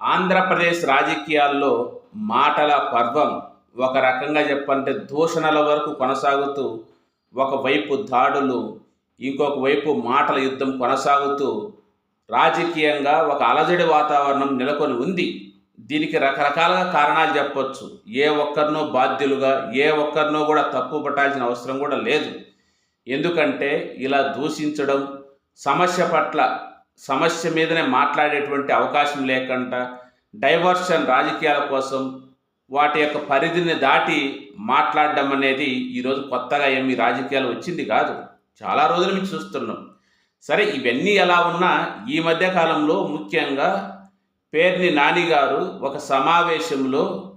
ఆంధ్రప్రదేశ్ రాజకీయాల్లో మాటల పర్వం ఒక రకంగా చెప్పంటే దూషణల వరకు కొనసాగుతూ ఒకవైపు దాడులు ఇంకొక వైపు మాటల యుద్ధం కొనసాగుతూ రాజకీయంగా ఒక అలజడి వాతావరణం నెలకొని ఉంది. దీనికి రకరకాలుగా కారణాలు చెప్పొచ్చు. ఏ ఒక్కరినో బాధ్యులుగా ఏ ఒక్కరినో కూడా తప్పు పట్టాల్సిన అవసరం కూడా లేదు. ఎందుకంటే ఇలా దూషించడం సమస్య పట్ల సమస్య మీదనే మాట్లాడేటువంటి అవకాశం లేకుండా డైవర్షన్ రాజకీయాల కోసం వాటి యొక్క పరిధిని దాటి మాట్లాడడం అనేది ఈరోజు కొత్తగా ఏమి రాజకీయాలు వచ్చింది కాదు. చాలా రోజుల నుంచి చూస్తున్నాం. సరే ఇవన్నీ ఎలా ఉన్నా ఈ మధ్య కాలంలో ముఖ్యంగా పేర్ని నాని గారు ఒక సమావేశంలో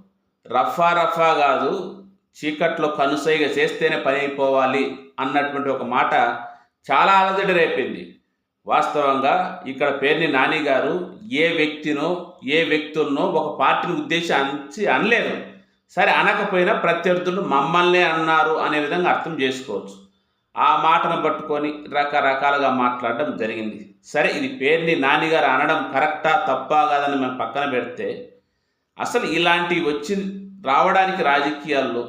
రఫా రఫా కాదు చీకట్లో కనుసైగా చేస్తేనే పని అయిపోవాలి అన్నటువంటి ఒక మాట చాలా అలజడి రేపింది. వాస్తవంగా ఇక్కడ పేర్ని నాని గారు ఏ వ్యక్తినో ఏ వ్యక్తులనో ఒక పార్టీని ఉద్దేశించి అనలేదు. సరే అనకపోయినా ప్రత్యర్థులు మమ్మల్నే అన్నారు అనే విధంగా అర్థం చేసుకోవచ్చు. ఆ మాటను పట్టుకొని రకరకాలుగా మాట్లాడడం జరిగింది. సరే ఇది పేరుని నానిగారు అనడం కరెక్టా తప్పా కాదని మేము పక్కన పెడితే అసలు ఇలాంటివి వచ్చి రావడానికి రాజకీయాల్లో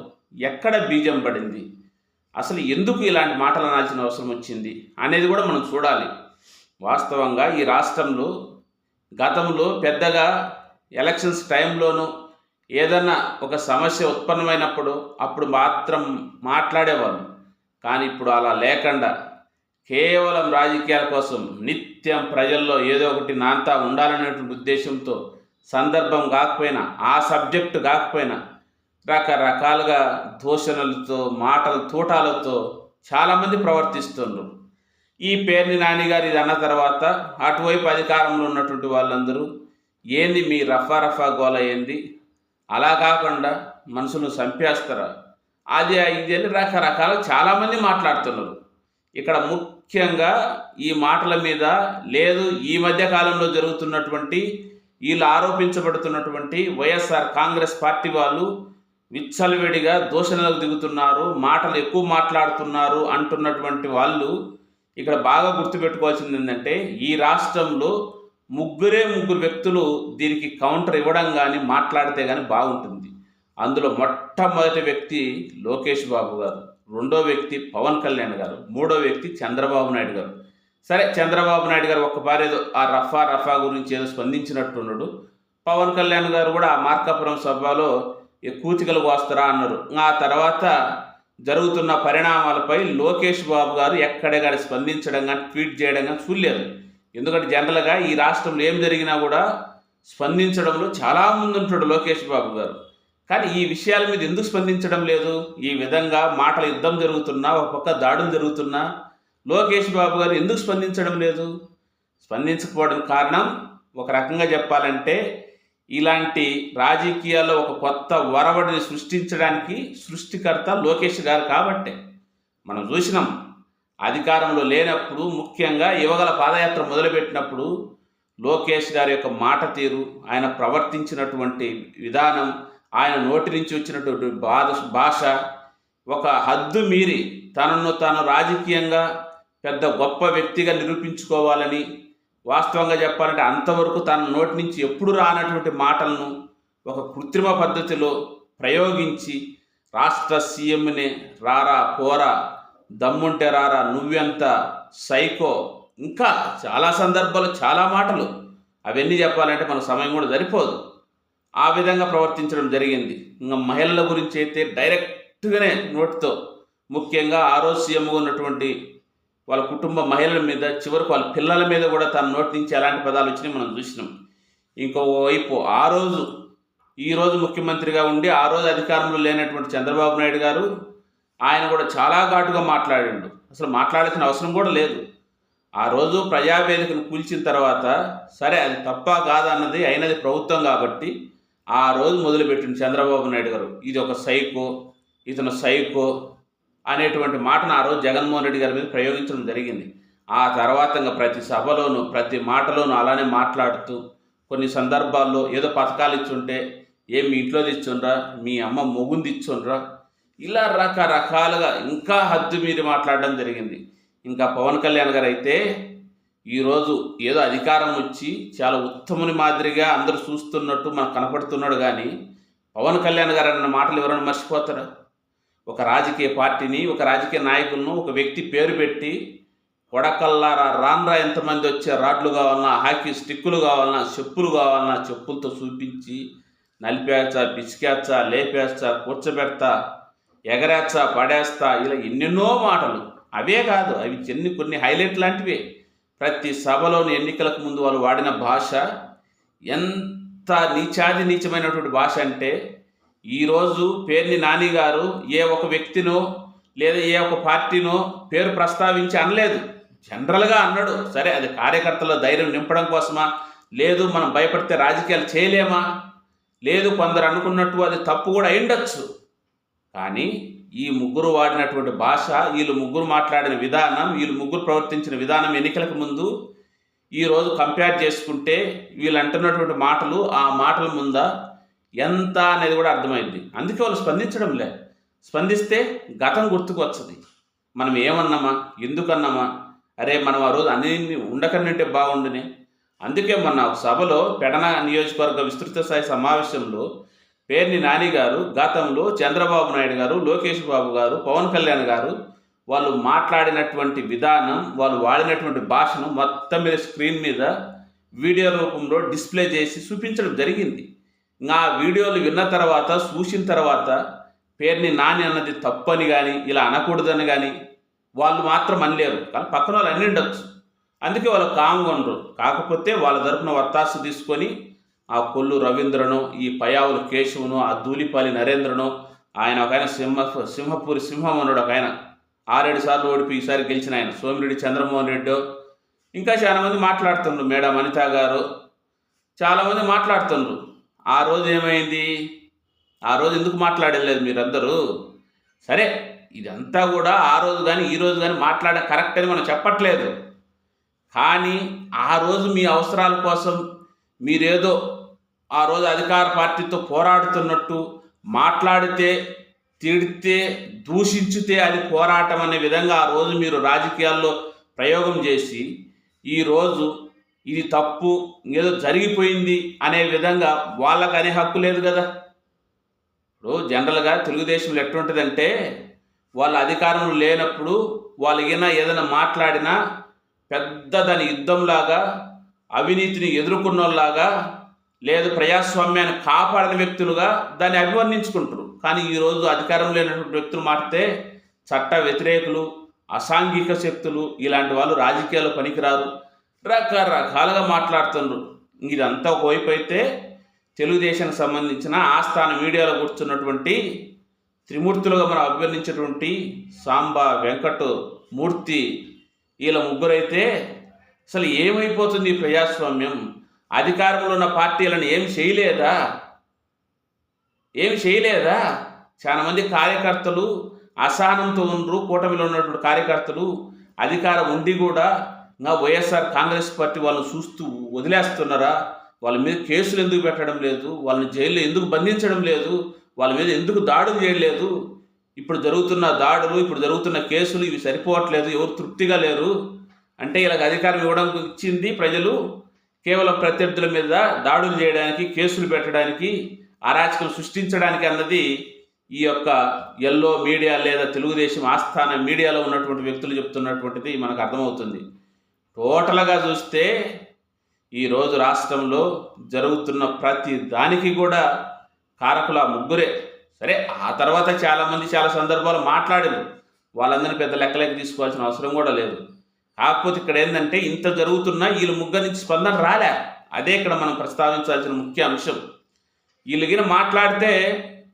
ఎక్కడ బీజం పడింది? అసలు ఎందుకు ఇలాంటి మాటలు అనాల్సిన అవసరం వచ్చింది? అనేది కూడా మనం చూడాలి. వాస్తవంగా ఈ రాష్ట్రంలో గతంలో పెద్దగా ఎలక్షన్స్ టైంలోనూ ఏదన్నా ఒక సమస్య ఉత్పన్నమైనప్పుడు అప్పుడు మాత్రం మాట్లాడేవాళ్ళు. కానీ ఇప్పుడు అలా లేకుండా కేవలం రాజకీయాల కోసం నిత్యం ప్రజల్లో ఏదో ఒకటి నాంతా ఉండాలనేటువంటి ఉద్దేశంతో సందర్భం కాకపోయినా ఆ సబ్జెక్టు కాకపోయినా రకరకాలుగా దూషణలతో మాటల తూటాలతో చాలామంది ప్రవర్తిస్తున్నారు ఈ పేరుని నానిగారు ఇది అన్న తర్వాత అటువైపు అధికారంలో ఉన్నటువంటి వాళ్ళందరూ ఏంది మీ రఫా రఫా గోల ఏంది? అలా కాకుండా మనసును చంపేస్తారా? అది ఇది అని రకరకాల చాలామంది మాట్లాడుతున్నారు. ఇక్కడ ముఖ్యంగా ఈ మాటల మీద లేదు ఈ మధ్య కాలంలో జరుగుతున్నటువంటి వీళ్ళు ఆరోపించబడుతున్నటువంటి వైఎస్ఆర్ కాంగ్రెస్ పార్టీ వాళ్ళు విచ్చలవిడిగా దూషణలకు దిగుతున్నారు మాటలు ఎక్కువ మాట్లాడుతున్నారు అంటున్నటువంటి వాళ్ళు ఇక్కడ బాగా గుర్తుపెట్టుకోవాల్సింది ఏంటంటే ఈ రాష్ట్రంలో ముగ్గురే ముగ్గురు వ్యక్తులు దీనికి కౌంటర్ ఇవ్వడం కానీ మాట్లాడితే కానీ బాగుంటుంది. అందులో మొట్టమొదటి వ్యక్తి లోకేష్ బాబు గారు రెండో వ్యక్తి పవన్ కళ్యాణ్ గారు మూడో వ్యక్తి చంద్రబాబు నాయుడు గారు. సరే చంద్రబాబు నాయుడు గారు ఒక్కసారి ఏదో ఆ రఫా రఫా గురించి ఏదో స్పందించినట్టున్నాడు పవన్ కళ్యాణ్ గారు కూడా ఆ మార్కాపురం సభలో కూచికలు కూతికలు కోస్తారా? అన్నారు. ఆ తర్వాత జరుగుతున్న పరిణామాలపై లోకేష్ బాబు గారు ఎక్కడే స్పందించడం కానీ ట్వీట్ చేయడం కానీ చూడలేదు. ఎందుకంటే జనరల్గా ఈ రాష్ట్రంలో ఏం జరిగినా కూడా స్పందించడంలో చాలా ముందు ఉంటాడు లోకేష్ బాబు గారు. కానీ ఈ విషయాల మీద ఎందుకు స్పందించడం లేదు? ఈ విధంగా మాటల యుద్ధం జరుగుతున్నా ఒక పక్క దాడులు జరుగుతున్నా లోకేష్ బాబు గారు ఎందుకు స్పందించడం లేదు? స్పందించకపోవడం కారణం ఒక రకంగా చెప్పాలంటే ఇలాంటి రాజకీయాల్లో ఒక కొత్త వరవడిని సృష్టించడానికి సృష్టికర్త లోకేష్ గారు కాబట్టే. మనం చూసినాం అధికారంలో లేనప్పుడు ముఖ్యంగా యువగల పాదయాత్ర మొదలుపెట్టినప్పుడు లోకేష్ గారి యొక్క మాట తీరు ఆయన ప్రవర్తించినటువంటి విధానం ఆయన నోటి నుంచి వచ్చినటువంటి బాధ భాష ఒక హద్దు మీరి తనను తాను రాజకీయంగా పెద్ద గొప్ప వ్యక్తిగా నిరూపించుకోవాలని వాస్తవంగా చెప్పాలంటే అంతవరకు తన నోటి నుంచి ఎప్పుడు రానటువంటి మాటలను ఒక కృత్రిమ పద్ధతిలో ప్రయోగించి రాష్ట్ర సీఎంని రారా పోరా దమ్ముంటే రారా నువ్వెంత సైకో ఇంకా చాలా సందర్భాలు చాలా మాటలు. అవన్నీ చెప్పాలంటే మన సమయం కూడా సరిపోదు. ఆ విధంగా ప్రవర్తించడం జరిగింది. ఇంకా మహిళల గురించి అయితే డైరెక్ట్గానే నోటితో ముఖ్యంగా ఆరోగ్యంగా సీఎంగా ఉన్నటువంటి వాళ్ళ కుటుంబ మహిళల మీద చివరికి వాళ్ళ పిల్లల మీద కూడా తన నోటి నుంచి ఎలాంటి పదాలు వచ్చినాయి మనం చూసినాం. ఇంకోవైపు ఆ రోజు ఈ రోజు ముఖ్యమంత్రిగా ఉండి ఆ రోజు అధికారంలో లేనటువంటి చంద్రబాబు నాయుడు గారు ఆయన కూడా చాలా ఘాటుగా మాట్లాడిండు. అసలు మాట్లాడాల్సిన అవసరం కూడా లేదు. ఆ రోజు ప్రజావేదికను కూల్చిన తర్వాత సరే అది తప్ప కాదన్నది అయినది ప్రభుత్వం కాబట్టి ఆ రోజు మొదలుపెట్టింది చంద్రబాబు నాయుడు గారు. ఇది ఒక సైకో ఇతను సైకో అనేటువంటి మాటను ఆ రోజు జగన్మోహన్ రెడ్డి గారి మీద ప్రయోగించడం జరిగింది. ఆ తర్వాత ఇంకా ప్రతి సభలోనూ ప్రతి మాటలోనూ అలానే మాట్లాడుతూ కొన్ని సందర్భాల్లో ఏదో పథకాలు ఇచ్చుంటే ఏం మీ ఇంట్లో తెచ్చుండ్రా? మీ అమ్మ మొగుంది ఇచ్చుండ్రా ఇలా రకరకాలుగా ఇంకా హద్దు మీరి మాట్లాడడం జరిగింది. ఇంకా పవన్ కళ్యాణ్ గారు అయితే ఈరోజు ఏదో అధికారం వచ్చి చాలా ఉత్తముని మాదిరిగా అందరూ చూస్తున్నట్టు మనకు కనపడుతున్నాడు కానీ పవన్ కళ్యాణ్ గారు అన్న మాటలు ఎవరైనా మర్చిపోతారా? ఒక రాజకీయ పార్టీని ఒక రాజకీయ నాయకులను ఒక వ్యక్తి పేరు పెట్టి కొడకల్లారా రాన్రా ఎంతమంది వచ్చే రాడ్లు కావాలన్నా హాకీ స్టిక్కులు కావాలన్నా చెప్పులు కావాలన్నా చెప్పులతో చూపించి నలిపేస్తా పిసికేస్తా లేపేస్తా కూర్చోబెడతా ఎగరేస్తా పడేస్తా ఇలా ఎన్నెన్నో మాటలు. అవే కాదు అవి చిన్ని కొన్ని హైలైట్ లాంటివే. ప్రతి సభలోని ఎన్నికలకు ముందు వాళ్ళు వాడిన భాష ఎంత నీచాది నీచమైనటువంటి భాష అంటే ఈరోజు పేర్ని నాని గారు ఏ ఒక వ్యక్తినో లేదా ఏ ఒక పార్టీనో పేరు ప్రస్తావించి అనలేదు. జనరల్గా అన్నాడు సరే అది కార్యకర్తల ధైర్యం నింపడం కోసమా? లేదు మనం భయపడితే రాజకీయాలు చేయలేమా? లేదు కొందరు అనుకున్నట్టు అది తప్పు కూడా అయిండొచ్చు కానీ ఈ ముగ్గురు వాడినటువంటి భాష వీళ్ళు ముగ్గురు మాట్లాడిన విధానం వీళ్ళు ముగ్గురు ప్రవర్తించిన విధానం ఎన్నికలకు ముందు ఈరోజు కంపేర్ చేసుకుంటే వీళ్ళు అంటున్నటువంటి మాటలు ఆ మాటల ముందా ఎంత అనేది కూడా అర్థమైంది. అందుకే వాళ్ళు స్పందించడం లే. స్పందిస్తే గతం గుర్తుకు వస్తుంది మనం ఏమన్నామా? ఎందుకన్నామా? అరే మనం ఆ రోజు అన్ని ఉండకనంటే బాగుండునే. అందుకే మొన్న సభలో పెడన నియోజకవర్గ విస్తృత స్థాయి సమావేశంలో పేర్ని నాని గారు గతంలో చంద్రబాబు నాయుడు గారు లోకేష్ బాబు గారు పవన్ కళ్యాణ్ గారు వాళ్ళు మాట్లాడినటువంటి విధానం వాళ్ళు వాడినటువంటి భాషను మొత్తం మీద స్క్రీన్ మీద వీడియో రూపంలో డిస్ప్లే చేసి చూపించడం జరిగింది. నా వీడియోలు విన్న తర్వాత చూసిన తర్వాత పేరుని నాని అన్నది తప్పని కానీ ఇలా అనకూడదని కానీ వాళ్ళు మాత్రం అనలేరు. కానీ పక్కన వాళ్ళు అన్ని ఉండొచ్చు. అందుకే వాళ్ళు కామ్గా ఉండరు. కాకపోతే వాళ్ళ తరపున వత్తాసు తీసుకొని ఆ కొల్లు రవీంద్రను ఈ పయావులు కేశవును ఆ ధూళిపాలి నరేంద్రను ఆయన ఒక ఆయన సింహ సింహపూరి సింహం అన్నాడు ఒక ఆయన. ఆరేడు సార్లు ఓడిపి ఈసారి గెలిచిన ఆయన. సోమిరెడ్డి చంద్రమోహన్ రెడ్డి. ఇంకా చాలామంది మాట్లాడుతుండ్రు. మేడం అనిత గారు. చాలామంది మాట్లాడుతుండ్రు. ఆ రోజు ఏమైంది? ఆ రోజు ఎందుకు మాట్లాడలేదు మీరందరూ? సరే ఇదంతా కూడా ఆ రోజు కానీ ఈ రోజు కానీ మాట్లాడే కరెక్ట్ అని మనం చెప్పట్లేదు. కానీ ఆ రోజు మీ అవసరాల కోసం మీరేదో ఆ రోజు అధికార పార్టీతో పోరాడుతున్నట్టు మాట్లాడితే తిడితే దూషించితే అది పోరాటం అనే విధంగా ఆ రోజు మీరు రాజకీయాల్లో ప్రయోగం చేసి ఈరోజు ఇది తప్పు ఏదో జరిగిపోయింది అనే విధంగా వాళ్ళకు అనే హక్కు లేదు కదా. ఇప్పుడు జనరల్గా తెలుగుదేశంలో ఎటువంటిదంటే వాళ్ళ అధికారంలో లేనప్పుడు వాళ్ళు ఏదైనా ఏదైనా మాట్లాడినా పెద్ద దాని యుద్ధంలాగా అవినీతిని ఎదుర్కొన్నోళ్ళలాగా లేదు ప్రజాస్వామ్యాన్ని కాపాడిన వ్యక్తులుగా దాన్ని అభివర్ణించుకుంటారు కానీ ఈరోజు అధికారం లేనటువంటి వ్యక్తులు మారితే చట్ట వ్యతిరేకులు అసాంఘిక శక్తులు ఇలాంటి వాళ్ళు రాజకీయాల్లో పనికిరారు. రకరకాలుగా మాట్లాడుతున్నారు ఇదంతా ఒకవైపు అయితే తెలుగుదేశానికి సంబంధించిన ఆస్థాన మీడియాలో కూర్చున్నటువంటి త్రిమూర్తులుగా మనం అభివర్ణించినటువంటి సాంబ వెంకట మూర్తి వీళ్ళ ముగ్గురైతే అసలు ఏమైపోతుంది ఈ ప్రజాస్వామ్యం? అధికారంలో ఉన్న పార్టీలను ఏం చేయలేదా? ఏం చేయలేదా? చాలామంది కార్యకర్తలు అసహనంతో ఉండరు. కూటమిలో ఉన్నటువంటి కార్యకర్తలు అధికారం ఉండి కూడా ఇంకా వైఎస్ఆర్ కాంగ్రెస్ పార్టీ వాళ్ళని చూస్తూ వదిలేస్తున్నారా? వాళ్ళ మీద కేసులు ఎందుకు పెట్టడం లేదు? వాళ్ళని జైల్లో ఎందుకు బంధించడం లేదు? వాళ్ళ మీద ఎందుకు దాడులు చేయలేదు ఇప్పుడు జరుగుతున్న దాడులు ఇప్పుడు జరుగుతున్న కేసులు ఇవి సరిపోవట్లేదు ఎవరు తృప్తిగా లేరు? అంటే ఇలాగ అధికారం ఇవ్వడం ఇచ్చింది ప్రజలు. కేవలం ప్రత్యర్థుల మీద దాడులు చేయడానికి కేసులు పెట్టడానికి అరాచకం సృష్టించడానికి అన్నది ఈ యొక్క ఎల్లో మీడియా లేదా తెలుగుదేశం ఆస్థాన మీడియాలో ఉన్నటువంటి వ్యక్తులు చెప్తున్నటువంటిది మనకు అర్థమవుతుంది. టోటల్గా చూస్తే ఈరోజు రాష్ట్రంలో జరుగుతున్న ప్రతి దానికి కూడా కారకుల ముగ్గురే. సరే ఆ తర్వాత చాలామంది చాలా సందర్భాలు మాట్లాడారు. వాళ్ళందరినీ పెద్ద లెక్కలకి తీసుకోవాల్సిన అవసరం కూడా లేదు. కాకపోతే ఇక్కడ ఏంటంటే ఇంత జరుగుతున్నా వీళ్ళు ముగ్గురు నుంచి స్పందన రాలే. అదే ఇక్కడ మనం ప్రస్తావించాల్సిన ముఖ్య అంశం. వీళ్ళు మాట్లాడితే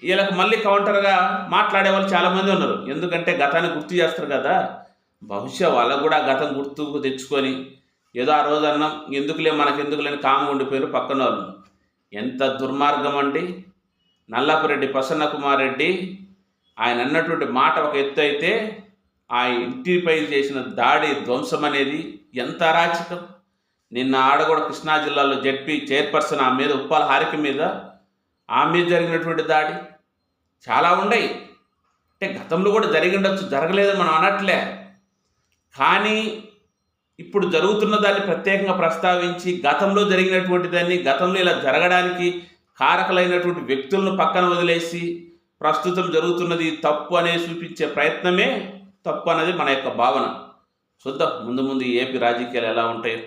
వీళ్ళకి మళ్ళీ కౌంటర్గా మాట్లాడే వాళ్ళు చాలామంది ఉన్నారు. ఎందుకంటే గతాన్ని గుర్తు చేస్తారు కదా. బహుశా వాళ్ళకు కూడా గతం గుర్తుకు తెచ్చుకొని ఏదో ఆ రోజు అన్నాం ఎందుకులే మనకెందుకులేని కామ ఉండిపోయారు పక్కన వాళ్ళు. ఎంత దుర్మార్గం అండి. నల్లపురెడ్డి ప్రసన్న కుమార్ రెడ్డి ఆయన అన్నటువంటి మాట ఒక ఎత్తు అయితే ఆ ఇంటిపై చేసిన దాడి ధ్వంసం అనేది ఎంత అరాచకం. నిన్న ఆడ కూడా కృష్ణా జిల్లాలో జడ్పీ చైర్పర్సన్ ఆ మీద ఉప్పాల హారిక మీద ఆ మీద జరిగినటువంటి దాడి చాలా ఉన్నాయి. అంటే గతంలో కూడా జరిగి జరగలేదు మనం అనట్లే. కానీ ఇప్పుడు జరుగుతున్న దాన్ని ప్రత్యేకంగా ప్రస్తావించి గతంలో జరిగినటువంటి దాన్ని గతంలో ఇలా జరగడానికి కారకలైనటువంటి వ్యక్తులను పక్కన వదిలేసి ప్రస్తుతం జరుగుతున్నది తప్పు అనేది చూపించే ప్రయత్నమే తప్పు అనేది మన యొక్క భావన. చూద్దాం ముందు ముందు ఏపీ రాజకీయాలు ఎలా ఉంటాయో.